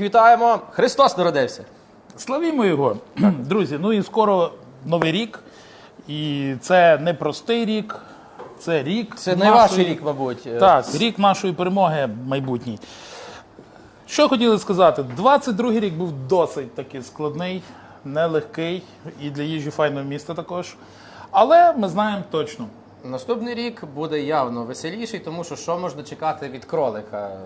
Вітаємо! Христос народився! Славімо його, друзі. Ну і скоро новий рік. І це не простий рік, це рік. Це найважчий рік, мабуть. Е, Так, рік нашої перемоги майбутній. Що хотіли сказати? 22-й рік був досить таки складний, нелегкий і для їжі файного міста також. Але ми знаємо точно. Наступний рік буде явно веселіший, тому що що можна чекати від кролика?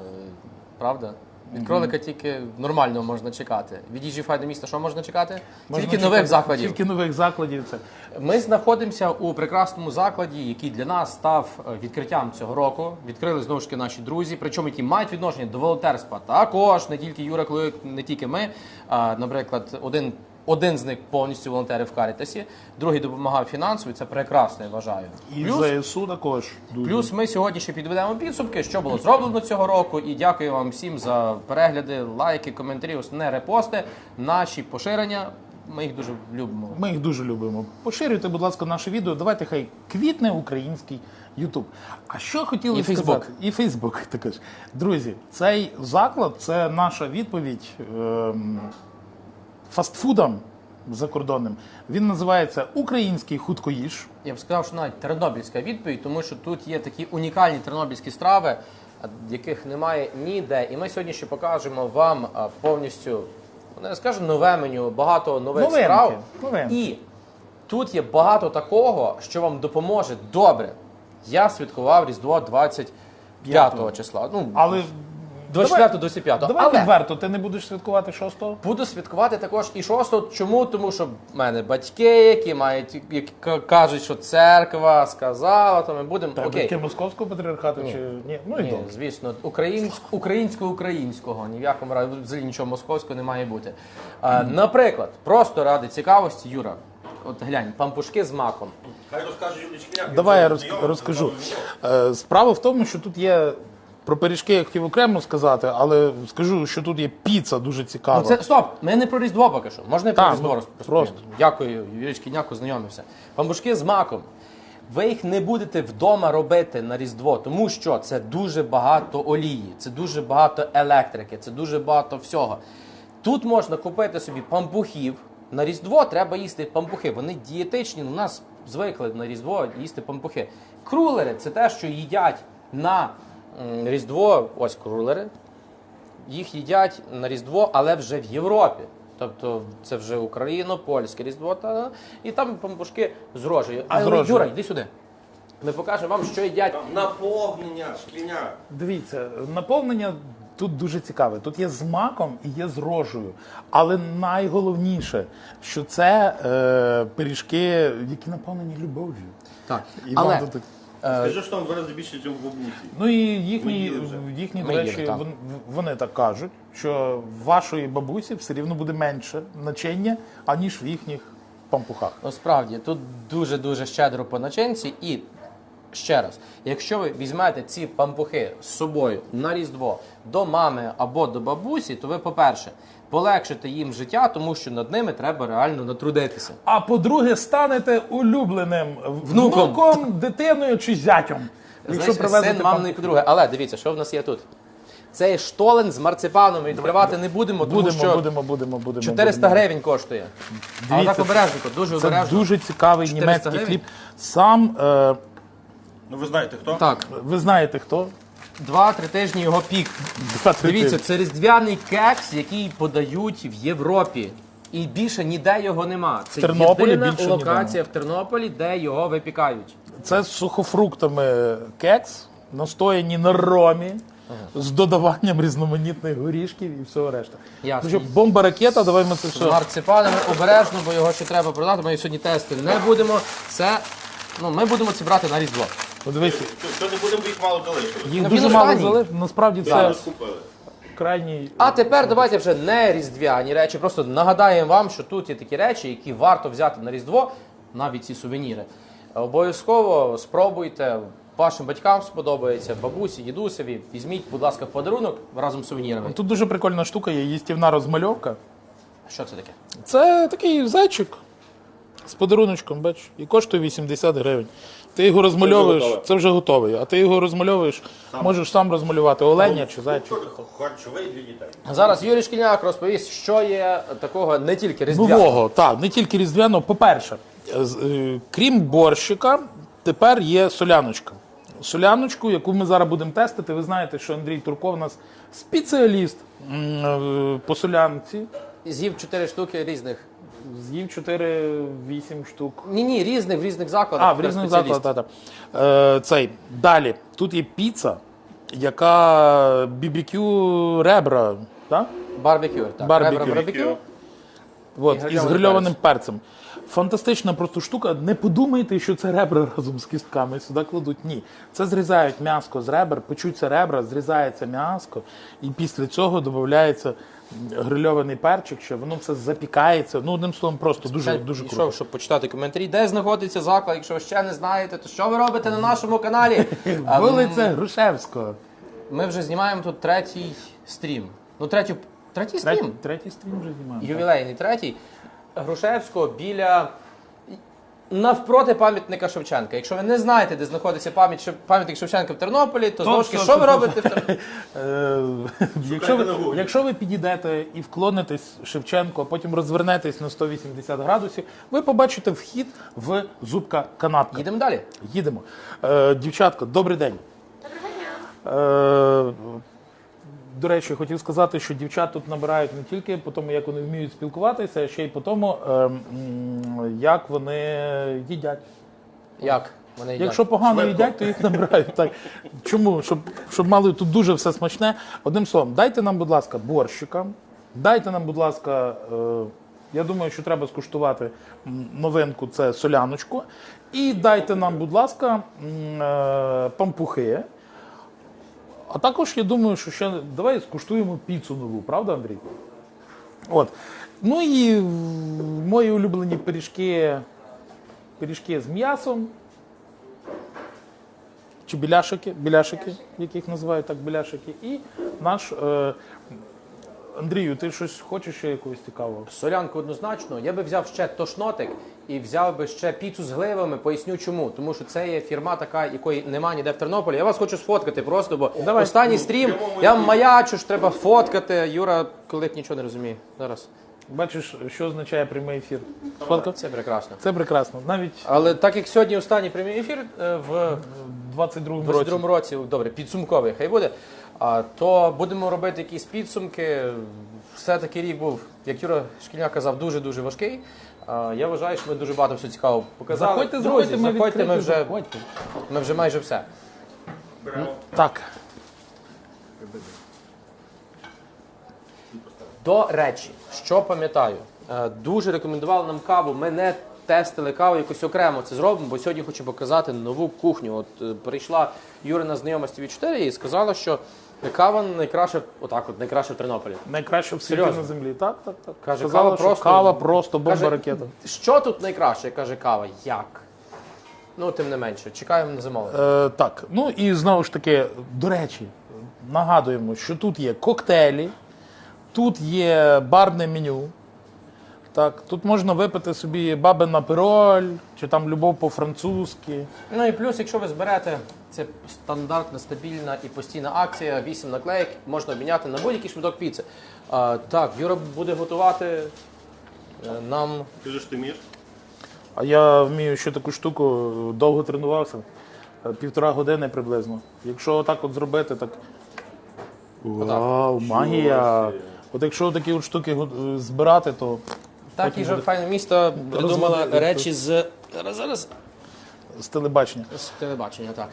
Правда? Від кролика тільки нормально можна чекати. Від їжі файне міста що можна чекати? Можна тільки чекати- нових закладів. Тільки нових закладів. Це. Ми знаходимося у прекрасному закладі, який для нас став е, відкриттям цього року. Відкрили знову ж таки наші друзі, причому які мають відношення до волонтерства. Також не тільки Юра Клуїк, не тільки ми. А, наприклад, один. Один з них повністю волонтери в Карітасі, другий допомагав фінансово, і це прекрасно, я вважаю. І Плюс, ЗСУ також. Дуже. плюс ми сьогодні ще підведемо підсумки, що було зроблено цього року. І дякую вам всім за перегляди, лайки, коментарі, основне репости, наші поширення. Ми їх дуже любимо. Ми їх дуже любимо. Поширюйте, будь ласка, наше відео. Давайте хай квітне український Ютуб. А що хотіли І сказати? Фейсбук. І Фейсбук також. Друзі, цей заклад це наша відповідь ем, фастфудам закордонним. Він називається Український худкоїж. Я б сказав, що навіть тернопільська відповідь, тому що тут є такі унікальні тернопільські страви, яких немає ніде. І ми сьогодні ще покажемо вам повністю, ну, не скажу нове меню, багато нових Новинки, страв. новинки. І тут є багато такого, що вам допоможе добре. Я святкував Різдво 25 П'ятого. числа. Ну, Але 24-25. давай Але відверто, ти не будеш святкувати 6-го? Буду святкувати також і 6 Чому? Тому що в мене батьки, які мають, які к- кажуть, що церква сказала, то ми будемо. Окей. батьки московського патріархату чи ні? Ну і Ні, добре. звісно, українськ, українсько-українського, ні в якому разі взагалі нічого московського не має бути. А, наприклад, просто ради цікавості, Юра, от глянь, пампушки з маком. Хай розкаже Юлічка, Давай я роз, розкажу. Е, Справа в тому, що тут є. Про пиріжки я хотів окремо сказати, але скажу, що тут є піца дуже цікава. Ну, це стоп, ми не про Різдво поки що. Можна і про Так, Різдво ну, розповім? просто. Дякую, Юрій Шкільняк, знайомився. Пампушки з маком. Ви їх не будете вдома робити на Різдво, тому що це дуже багато олії, це дуже багато електрики, це дуже багато всього. Тут можна купити собі пампухів. На Різдво треба їсти пампухи. Вони дієтичні. У нас звикли на Різдво їсти пампухи. Крулери це те, що їдять на Різдво. Ось крулери їх їдять на Різдво, але вже в Європі. Тобто це вже україно-польське Різдво, та, і там пампушки з рожею. Рожею. Юра, йди сюди. Ми покажемо вам, що їдять. Там наповнення, шкляня. Дивіться, наповнення тут дуже цікаве. Тут є з маком і є з рожею. Але найголовніше, що це е, пиріжки, які наповнені любов'ю. Так. І Але вам тут- Скажи, що там два рази більше, ніж в бабусі. Ну і Ми їхні, їли вже. їхні Ми до їли, речі, так. вон- вони так кажуть, що в вашої бабусі все рівно буде менше начиння, аніж в їхніх пампухах. Насправді тут дуже-дуже щедро по начинці. І ще раз, якщо ви візьмете ці пампухи з собою на Різдво до мами або до бабусі, то ви, по-перше, полегшите їм життя, тому що над ними треба реально натрудитися. А по-друге, станете улюбленим Внуком. внуком, дитиною чи зятям. Якщо Знаєш, син мамної подруги. Але дивіться, що в нас є тут. Це штолен з марципаном. Відкривати не будемо, тому будемо, що будемо, будемо, будемо. 400 будемо. гривень коштує. Але так обережненько, дуже Це обережно. дуже цікавий 400 німецький гривень? хліб. Сам е, Ну ви знаєте хто? Так, ви знаєте хто? Два-три тижні його пік. Дивіться, це різдвяний кекс, який подають в Європі. І більше ніде його нема. Це Тернополі єдина більше локація в Тернополі, де його випікають. Це з сухофруктами кекс, настояні на ромі. З додаванням різноманітних горішків і всього решта. Ясно. Бомба ракета, давай ми це все. марципанами обережно, бо його ще треба продати. Ми сьогодні тести не будемо. Це ну, ми будемо ці брати на Різдво. Подивися, Що, що не будемо, їх мало залишилось. їх Ну, дуже мало останній. Насправді це крайній. А тепер давайте вже не різдвяні речі. Просто нагадаємо вам, що тут є такі речі, які варто взяти на Різдво, навіть ці сувеніри. Обов'язково спробуйте. Вашим батькам сподобається, бабусі, дідусеві. Візьміть, будь ласка, в подарунок разом з сувенірами. Тут дуже прикольна штука, є їстівна розмальовка. Що це таке? Це такий зайчик. З подаруночком, бачиш, і коштує 80 гривень. Ти його розмальовуєш, це вже готовий, а ти його розмальовуєш, можеш сам розмалювати оленя чи зайчика. Харчовий для дітей. Зараз Юрій Шкільняк розповість, що є такого не тільки різдвяного. Нового, так, не тільки різдвяного. По-перше, з- е, крім борщика, тепер є соляночка. Соляночку, яку ми зараз будемо тестити. Ви знаєте, що Андрій Турков у нас спеціаліст м, е, по солянці. З'їв чотири штуки різних. З'їв 4-8 штук. Ні, ні, різних в різних закладах. А, в різних закладах. так, так. Е, цей. Далі. Тут є піца, яка бібікю ребра. Так? Барбекю, так. Барбекю. Ребра барбекю. От, І із грильованим грильованим перцем. Фантастична просто штука. Не подумайте, що це ребра разом з кістками сюди кладуть. Ні. Це зрізають м'яско з ребер, печуться ребра, зрізається м'яско, і після цього додається грильований перчик, що воно все запікається. Ну, одним словом, просто дуже, дуже Пішов, круто. щоб почитати коментарі. Де знаходиться заклад, якщо ви ще не знаєте, то що ви робите на нашому каналі? А, Вулиця Грушевського. Ми вже знімаємо тут третій стрім. Ну, третю, третій стрім? Третій, третій стрім вже знімаємо. Ювілейний третій. Грушевського біля. Навпроти пам'ятника Шевченка. Якщо ви не знаєте, де знаходиться пам'ять Шев- пам'ятник Шевченка в Тернополі, то знову ж таки, що ви робите в Тернополі? Е, якщо, на ви, якщо ви підійдете і вклонитесь Шевченко, а потім розвернетесь на 180 градусів, ви побачите вхід в зубка канапка. Їдемо далі. Їдемо. Е, дівчатка, добрий день. Доброго дня. Е, до речі, хотів сказати, що дівчат тут набирають не тільки по тому, як вони вміють спілкуватися, а ще й по тому, е, як вони їдять. Як? Вони їдять? Якщо погано Швидко. їдять, то їх набирають. Так. Чому? Щоб, щоб мали тут дуже все смачне. Одним словом, дайте нам, будь ласка, борщика. Дайте нам, будь ласка, е, я думаю, що треба скуштувати новинку це соляночку. І дайте нам, будь ласка, е, пампухи. А також я думаю, що ще давай скуштуємо піцу нову, правда, Андрій? От. Ну і мої улюблені пиріжки, пиріжки з м'ясом. Чи біляшики, біляшики, яких називають так біляшики. І наш е, Андрію, ти щось хочеш ще якогось цікавого? Солянку однозначно. Я би взяв ще тошнотик і взяв би ще піцу з гливами. Поясню чому. Тому що це є фірма така, якої немає ніде в Тернополі. Я вас хочу сфоткати просто, бо Давай. останній стрім я вам маячу, ж треба фоткати. Юра, коли нічого не розуміє. Зараз. Бачиш, що означає прямий ефір? Фотка? Це прекрасно. Це прекрасно. Навіть Але так як сьогодні останній прямий ефір е, в в 22-му році. 22 році, добре, підсумковий хай буде. А то будемо робити якісь підсумки. Все-таки рік був, як Юра Шкільняк казав, дуже дуже важкий. Я вважаю, що ми дуже багато всього цікавого показали. Заходьте, Друзі, заходьте, ми заходьте, ми вже, заходьте. ми вже майже все. Беремо. Так. До речі, що пам'ятаю, е, дуже рекомендували нам каву. Ми не тестили каву, якось окремо це зробимо, бо сьогодні хочу показати нову кухню. От е, прийшла Юрина знайома з TV4 і сказала, що кава найкраща, отак, от найкраща в Тернополі. Найкраще в світі Серйозно? на землі. Так, так, так. Каже, Сказала, кава що просто- кава просто бомба Каже, ракета. Що тут найкраще? каже кава. Як? Ну, тим не менше, чекаємо на замовлення. Е, так, ну і знову ж таки, до речі, нагадуємо, що тут є коктейлі, тут є барне меню. Так, тут можна випити собі бабин апероль, чи там любов по-французьки. Ну і плюс, якщо ви зберете, це стандартна, стабільна і постійна акція, 8 наклеїк, можна обміняти на будь-який шматок піци. А, так, Юра буде готувати е, нам. Ти ж ти вмієш? А я вмію ще таку штуку, довго тренувався, е, півтора години приблизно. Якщо отак от зробити, так. Вау, магія! От якщо такі от штуки го- збирати, то Так, і же файне місто придумала розводити речі з. Зараз, зараз. з телебачення. З телебачення, так.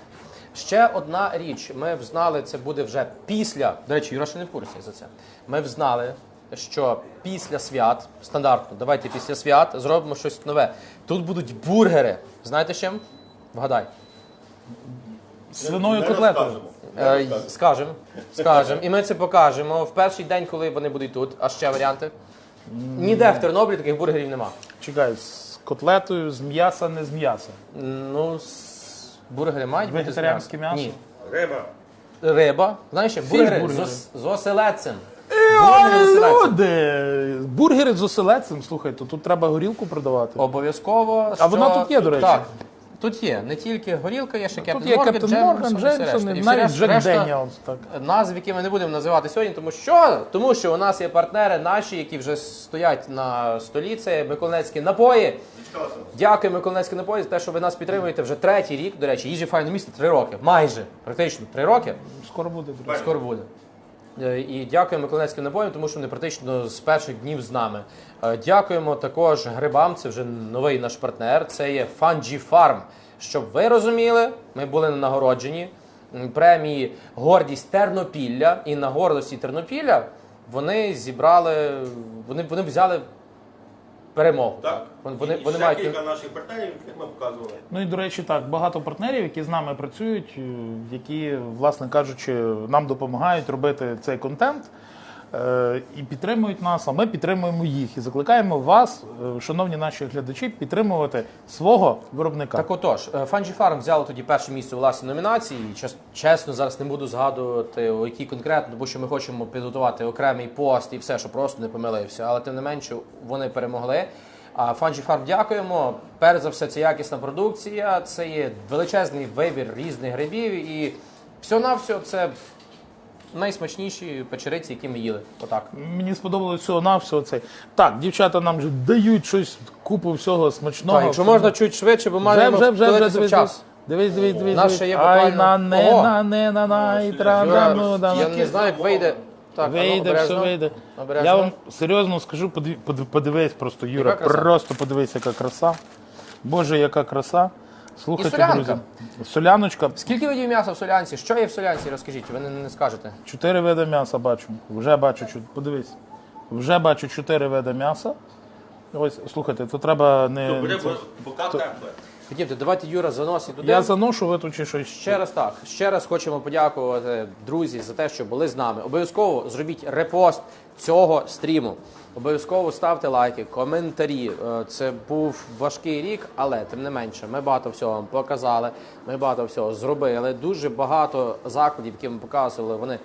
Ще одна річ. Ми взнали, це буде вже після. До речі, Юра ще не в курсі за це. Ми взнали, що після свят, стандартно, давайте після свят зробимо щось нове. Тут будуть бургери. Знаєте з чим? Вгадай. З свиною котлетою. розкажемо. Е, Скажемо, скажемо. І ми це покажемо в перший день, коли вони будуть тут. А ще варіанти. Ніде в Тернополі таких бургерів нема. Чекай, з котлетою, з м'яса, не з м'яса. Ну, з- бургери мають бути з Вегетаріанське м'ясо? Ні. Риба. Риба. Знаєш, ще бургери з, бургери. ос- з оселедцем. Бургери з оселедцем. Люди! Бургери бургери з оселедцем, слухайте, тут треба горілку продавати. Обов'язково. А вона що- тут є, до речі? Так. Тут є не тільки горілка, є ще Кептен Морган, Каптен Морган, Джемсон, і навіть Джек Деніелс. Так. Назв, які ми не будемо називати сьогодні, тому що тому що у нас є партнери наші, які вже стоять на столі. Це Миколаївські напої. Дякую, Миколаївські напої, за те, що ви нас підтримуєте вже третій рік. До речі, їжі файне місто три роки. Майже практично три роки. Скоро буде. Скоро буде. Е, І дякуємо Миколаївським набоям, тому що вони практично з перших днів з нами. Е, Дякуємо також грибам. Це вже новий наш партнер. Це є Фанджі Фарм. Щоб ви розуміли, ми були нагороджені нагородженні премії Гордість Тернопілля. І на гордості Тернопілля вони зібрали, вони, вони взяли перемогу. Так? Вони, вони, і, вони ще мають кілька наших партнерів, яких ми показували. Ну і до речі, так, багато партнерів, які з нами працюють, е, які, власне кажучи, нам допомагають робити цей контент і підтримують нас, а ми підтримуємо їх. І закликаємо вас, е, шановні наші глядачі, підтримувати свого виробника. Так отож, е, Fungi Farm взяли тоді перше місце у власній номінації. Чесно, зараз не буду згадувати, у якій конкретно, тому що ми хочемо підготувати окремий пост і все, що просто не помилився. Але тим не менше вони перемогли. А Fungi Farm дякуємо. Перш за все, це якісна продукція, це є величезний вибір різних грибів і все-навсього це найсмачніші печериці, які ми їли. Отак. Мені сподобалось всього на всього це. Так, дівчата нам вже дають щось, купу всього смачного. Так, якщо можна чуть швидше, бо вже, маємо вже, вже, вже, впилитися в дивись, час. дивись, дивись, дивись. Наш дивись. ще є Ай, буквально- на, не, Ого. на, не, на, на, і тра, Юра, ну, да, я ну. не знаю, як вийде. Так, а ну, Вийде, все обережно. вийде. Обережно. Я вам серйозно скажу, подив- подив- подивись просто, Юра, краса? просто подивись, яка краса. Боже, яка краса. Слухайте, І солянка. друзі. Соляночка, Скільки видів м'яса в солянці? Що є в солянці? Розкажіть, ви не, не скажете. чотири види м'яса бачу. Вже бачу, чу- подивись. Вже бачу чотири види м'яса. Ось, слухайте, то треба не. Буде це- бока тепле. Ходімте, давайте Юра заносить туди. Я заношу, ви тут чи щось. Ще раз так. Ще раз хочемо подякувати друзі за те, що були з нами. Обов'язково зробіть репост цього стріму. Обов'язково ставте лайки, коментарі. Е, Це був важкий рік, але тим не менше, ми багато всього вам показали. Ми багато всього зробили. Дуже багато закладів, які ми показували, вони.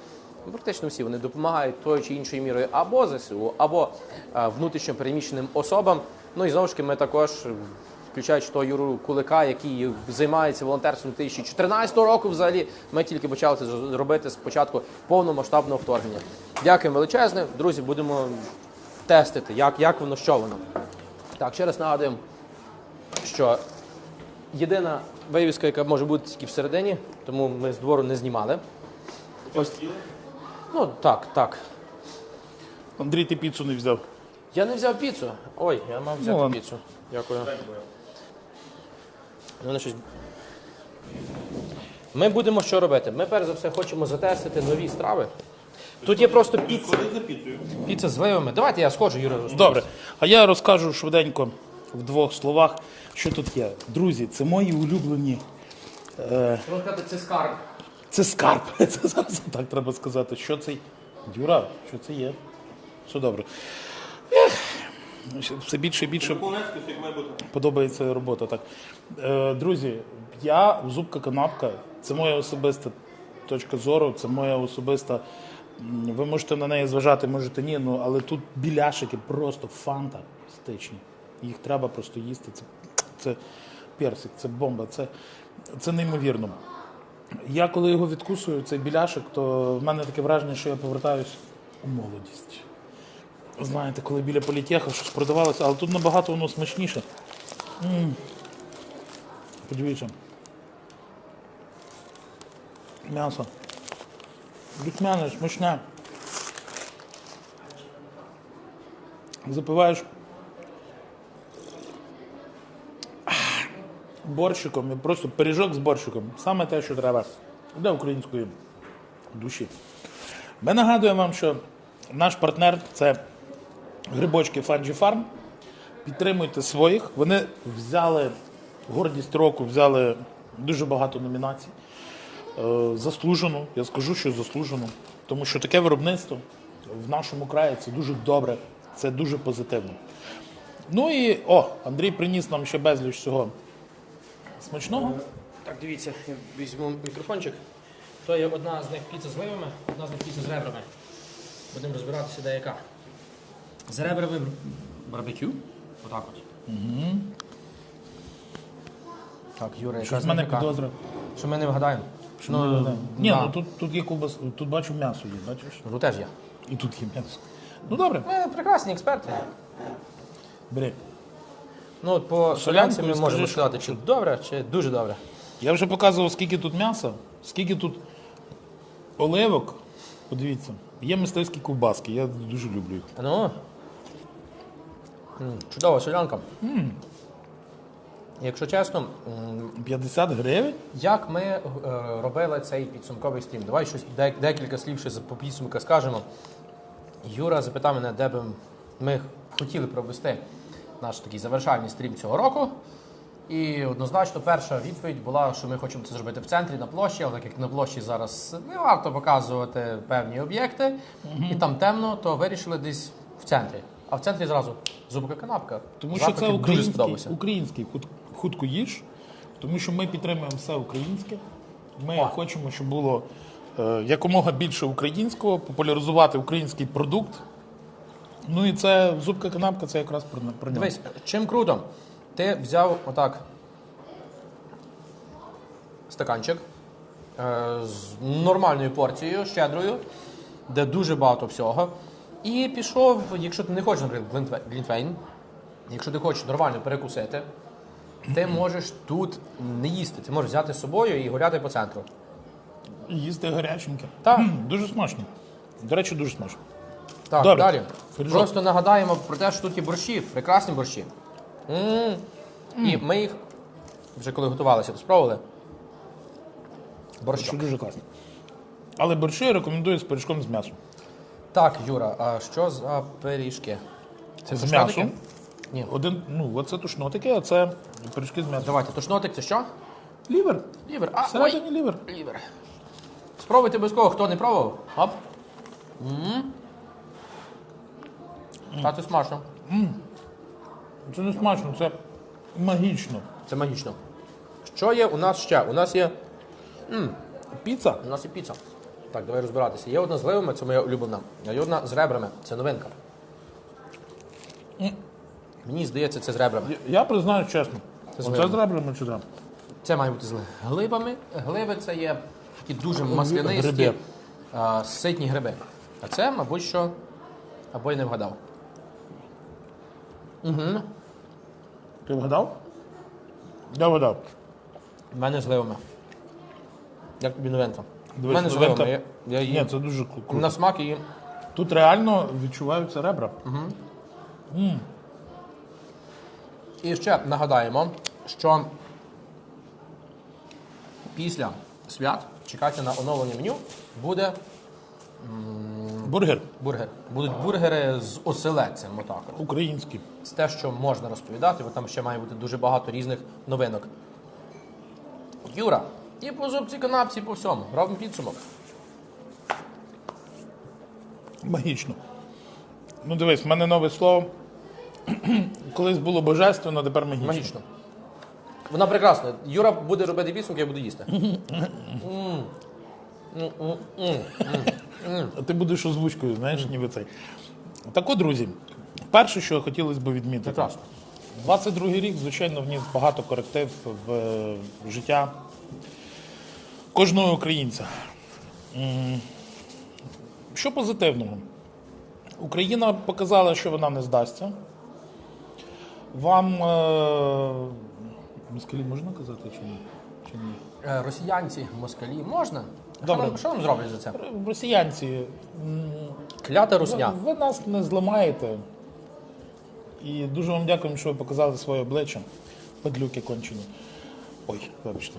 ну, Практично всі вони допомагають тою чи іншою мірою або ЗСУ, або е, внутрішньо переміщеним особам. Ну і знову ж таки, ми також включаючи того Юру Кулика, який займається волонтерством 2014 року. Взагалі ми тільки почали це робити з початку повномасштабного вторгнення. Дякуємо величезне. Друзі, будемо тестити, як, як воно, що воно. Так, ще раз нагадуємо, що єдина вивіска, яка може бути тільки всередині, тому ми з двору не знімали. Ось. Ну так, так. Андрій, ти піцу не взяв. Я не взяв піцу. Ой, я мав взяти Ну, ладно. піцу. Дякую. Ну, вони щось... Ми будемо що робити? Ми перш за все хочемо затестити нові страви. Тут є просто піца. Коли за піцею? Піца з вливами. Давайте я схожу, Юра. розповість. Добре. А я розкажу швиденько в двох словах, що тут є. Друзі, це мої улюблені. Можна сказати, це скарб. Це скарб. Це зараз так треба сказати. Що це? Юра, що це є? Все добре. Ех, Все більше і більше Полонецьке, як має бути. подобається робота. Так. Е, друзі, я зубка канапка. Це моя особиста точка зору, це моя особиста. М, Ви можете на неї зважати, можете ні, ну але тут біляшики просто фантастичні. Їх треба просто їсти. Це, це персик, це бомба, це, це неймовірно. Я коли його відкусую, цей біляшик, то в мене таке враження, що я повертаюсь у молодість. Знаєте, коли біля політеха щось продавалося, але тут набагато воно смачніше. М. Подивіться. М'ясо. Духмяне, смачне. Запиваєш борщиком і просто пиріжок з борщиком. Саме те, що треба для української душі. Ми нагадуємо вам, що наш партнер це грибочки Fungi Farm. Підтримуйте своїх. Вони взяли гордість року, взяли дуже багато номінацій. Е, Заслужено, я скажу, що заслужено. Тому що таке виробництво в нашому краї це дуже добре, це дуже позитивно. Ну і о, Андрій приніс нам ще безліч всього смачного. Так, дивіться, я візьму мікрофончик. То є одна з них піца з вливами, одна з них піца з ребрами. Будемо розбиратися, де яка. З ребрами барбекю. Отак от. Угу. Так, Юра, яка Щось в мене підозра. Що ми не вгадаємо? Ми ведемо. Ні, да. ну тут, тут є ковбас, тут бачу м'ясо є, бачиш? Ну, теж є. І тут є м'ясо. Ну добре, Ми прекрасні експерти. бери. Ну, от по солянці ми скажи, можемо що- сказати, чи добре, чи дуже добре. Я вже показував, скільки тут м'яса, скільки тут оливок. Подивіться, є мисливські ковбаски, я дуже люблю їх. Ну. М, Чудова солянка. Якщо чесно, 50 гривень? як ми е, робили цей підсумковий стрім? Давай щось дек- декілька слів ще по підсумку скажемо. Юра запитав мене, де би ми хотіли провести наш такий завершальний стрім цього року. І однозначно перша відповідь була, що ми хочемо це зробити в центрі на площі, але так як на площі зараз не варто показувати певні об'єкти, і там темно, то вирішили десь в центрі. А в центрі зразу зубка канапка. Тому що Запахи це український, український худ- хутко їж, тому що ми підтримуємо все українське. Ми О. хочемо, щоб було е, якомога більше українського, популяризувати український продукт. Ну і це зубка канапка, це якраз про, про нього. Дивись, чим круто, ти взяв отак стаканчик е, з нормальною порцією, щедрою, де дуже багато всього. І пішов, якщо ти не хочеш, наприклад, глінтвейн, якщо ти хочеш нормально перекусити, ти можеш тут не їсти, ти можеш взяти з собою і гуляти по центру. І Їсти гаряченьке. Так. М, дуже смачно. До речі, дуже смачно. Так, Добре. далі. Пиріжок. Просто нагадаємо про те, що тут є борщі, прекрасні борщі. м І ми їх вже коли готувалися, то спробували. Що Борщок. дуже класно. Але борщі я рекомендую з пиріжком з м'ясом. Так, Юра, а що за пиріжки? Це З м'ясом. Ні. Один, ну, оце тушнотики, а це пиріжки з м'ясом. Давайте, тушнотик це що? Лівер. Лівер. А, Всередині ой, лівер. лівер. Спробуйте обов'язково, хто не пробував. Оп. м Та це смачно. Це не смачно, це магічно. Це магічно. Що є у нас ще? У нас є Піца. У нас є піца. Так, давай розбиратися. Є одна з ливами, це моя улюблена, а є одна з ребрами, це новинка. Мені здається, це з ребрами. Я- признаю чесно. Це з Оце глибами. з ребрами чи там? Це має бути з глибами. Глиби це є такі дуже маслянисті, Гриби. а, ситні гриби. А це, мабуть, що. Або я не вгадав. Ти вгадав? Я вгадав. У мене з гливами. Як тобі новинка? У Дивись, мене з новинка- гливами. Я, я її Ні, це дуже кру- круто. на смак її. Тут реально відчуваються ребра. І ще нагадаємо, що після свят чекайте на оновлення меню буде Бургер бургер. Будуть бургери з оселедцем. Отак. от. український. Це те, що можна розповідати, бо там ще має бути дуже багато різних новинок. Юра, і по зубці канапці, і по всьому. Робимо підсумок. Магічно. Ну дивись, в мене нове слово. Колись було божественно, тепер магічно. Магічно. Вона прекрасна. Юра буде робити підсумки, я буду їсти. А ти будеш озвучкою, знаєш, ніби цей. Так от, друзі, перше, що хотілося б відмітити. Прекрасно. 22 рік, звичайно, вніс багато коректив в е, життя кожного українця. М, Що позитивного? Україна показала, що вона не здасться. Вам е, москалі можна казати чи ні? Чи ні? Е, Росіянці, москалі, можна? Добре. Що, нам- що нам зроблять за це? Росіянці, Клята ви, русня. ви нас не зламаєте. І дуже вам дякуємо, що ви показали своє обличчя. Падлюки кончені. Ой, вибачте,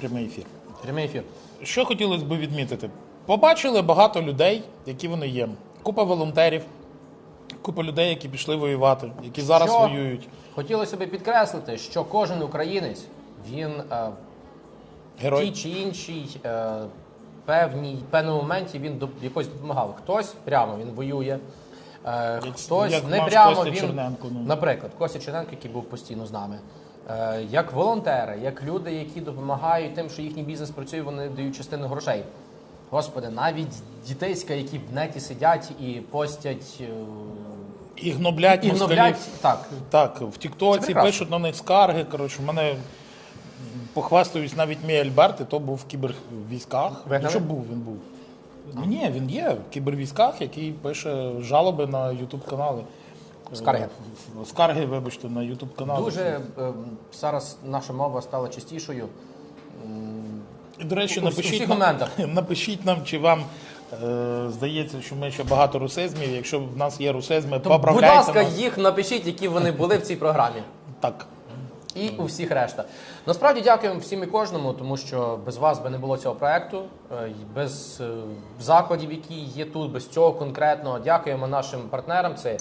прямий ефір. Прямий ефір. Що хотілося б відмітити? Побачили багато людей, які вони є. Купа волонтерів, купа людей, які пішли воювати, які зараз Що? воюють. Хотілося б підкреслити, що кожен українець він е, в тій чи іншій е, певній певному моменті він до якось допомагав. Хтось прямо він воює, е, хтось як не наш прямо Костя він, Черненко, ну. наприклад, Костя Черненко, який був постійно з нами. Е, як волонтери, як люди, які допомагають тим, що їхній бізнес працює, вони дають частину грошей. Господи, навіть дітейська, які в неті сидять і постять е, І гноблять І гноблять, так. Так, в Тіктоці пишуть на них скарги. Коротше, в мене похвастаюсь, навіть мій Альберт, і то був в кібервійськах. Ну, що був, він був. Ні, він є в кібервійськах, який пише жалоби на Ютуб канали. Скарги. Скарги, вибачте, на Ютуб канали. Дуже е, зараз наша мова стала частішою. І, до речі, напишіть, нам, напишіть нам, чи вам е, здається, що ми ще багато русизмів. Якщо в нас є русизми, То, будь поправляйте ласка, нас. їх напишіть, які вони були в цій програмі. Так. І у всіх решта. Насправді дякуємо всім і кожному, тому що без вас би не було цього проекту, е, і без е, закладів, які є тут, без цього конкретно. Дякуємо нашим партнерам. Це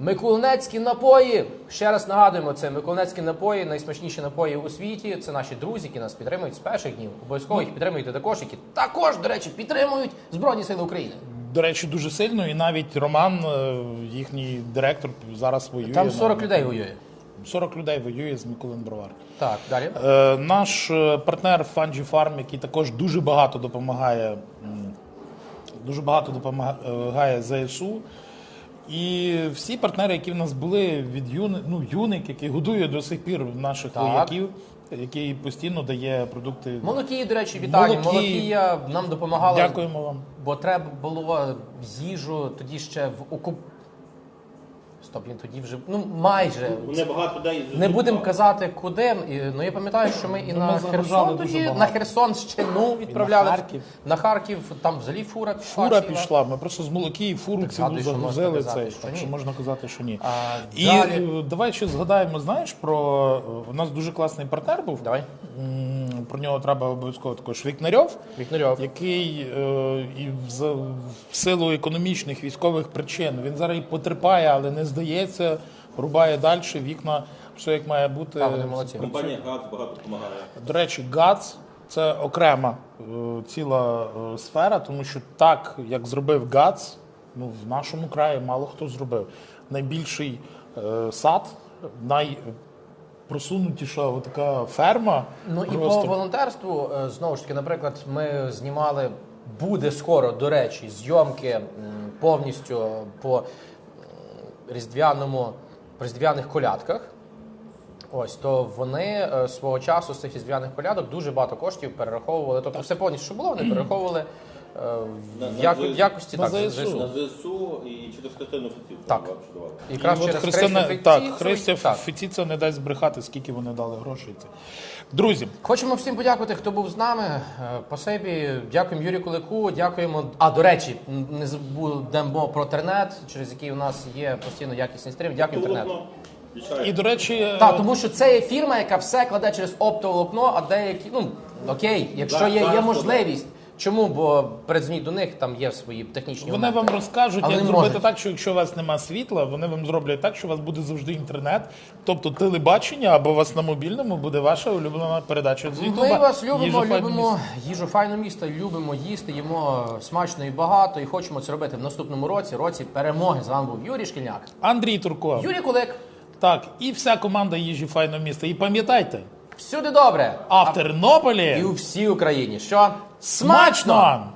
Миколинецькі напої. Ще раз нагадуємо, це Миколинецькі напої, найсмачніші напої у світі. Це наші друзі, які нас підтримують з перших днів. Обов'язково їх підтримуйте також, які також, до речі, підтримують Збройні Сили України. До речі, дуже сильно, і навіть Роман, е, їхній директор, зараз воює. Там на- 40 людей воює. 40 людей воює з Миколин Бровар. Так, далі. Е, наш е, партнер Fungi Farm, який також дуже багато допомагає, дуже багато допомагає ЗСУ. І всі партнери, які в нас були від юни, ну, юник, який годує до сих пір наших Так. вояків, який постійно дає продукти. Молокії, до речі, вітання. Молокії. Молокія нам допомагала. Дякуємо вам. Бо треба було їжу тоді ще в окуп. Стоп, він тоді вже ну майже. Вони багато з Не будемо казати куди. І, ну я пам'ятаю, що ми і Ну, на ми загружали Херсон дуже тоді, багато. на Херсонщину відправляли. Харків. На Харків, там взагалі фура пішла. Фура ціла. пішла. Ми просто з молоки і фуру Так цілу згадую, що можна загрузили казати, цей. що Так ні. що можна казати, що ні. А, І далі. е, давай ще згадаємо, знаєш, про е, у нас дуже класний партнер був. Давай. М, Про нього треба обов'язково також Вікнарьов, Вікнарьов. який е, і в, за- в силу економічних військових причин він зараз і потерпає, але не здається, рубає далі вікна, все як має бути. Так, вони молодці. компанія ГАЦ багато допомагає. До речі, ГАЦ це окрема е, ціла е, сфера, тому що так, як зробив ГАЦ, ну, в нашому краї мало хто зробив. Найбільший е, сад, найпросунутіша така ферма. Ну і просто. по волонтерству, е, знову ж таки, наприклад, ми знімали, буде скоро, до речі, зйомки повністю по різдвяному, по різдвяних колядках. Ось то вони е, свого часу з цих різдвяних колядок дуже багато коштів перераховували. Тобто все повністю, що було, вони перераховували як- ЗСУ. в якості На так, ЗСУ. ЗСУ. На ЗСУ і через Христину офіційну. Так. давали. Якраз І от через Христина, так, Христя так. Фетиця не дасть збрехати, скільки вони дали грошей. Це. Друзі, Хочемо всім подякувати, хто був з нами. Е, Спасибі, дякуємо Юрію Кулику. Дякуємо. А до речі, не забудемо про інтернет, через який у нас є постійно якісний стрім. Дякуємо інтернету. І до речі, Так, тому що це є фірма, яка все кладе через оптоволокно, а деякі, ну окей, якщо є, є можливість. Чому? Бо передзвоніть до них, там є свої технічні Вони моменти. вам розкажуть, Але як не зробити можуть. так, що якщо у вас нема світла, вони вам зроблять так, що у вас буде завжди інтернет, тобто телебачення або у вас на мобільному буде ваша улюблена передача з Ютуба. Ми вас любимо, «Їжа файне любимо місце». їжу файне місто, любимо їсти, їмо смачно і багато, і хочемо це робити в наступному році, році перемоги. З вами був Юрій Шкільняк. Андрій Турко. Юрій Кулик. Так, і вся команда їжі файного міста. І пам'ятайте, Всюди добре. а в Тернополі І у всій Україні. Що? Смачно!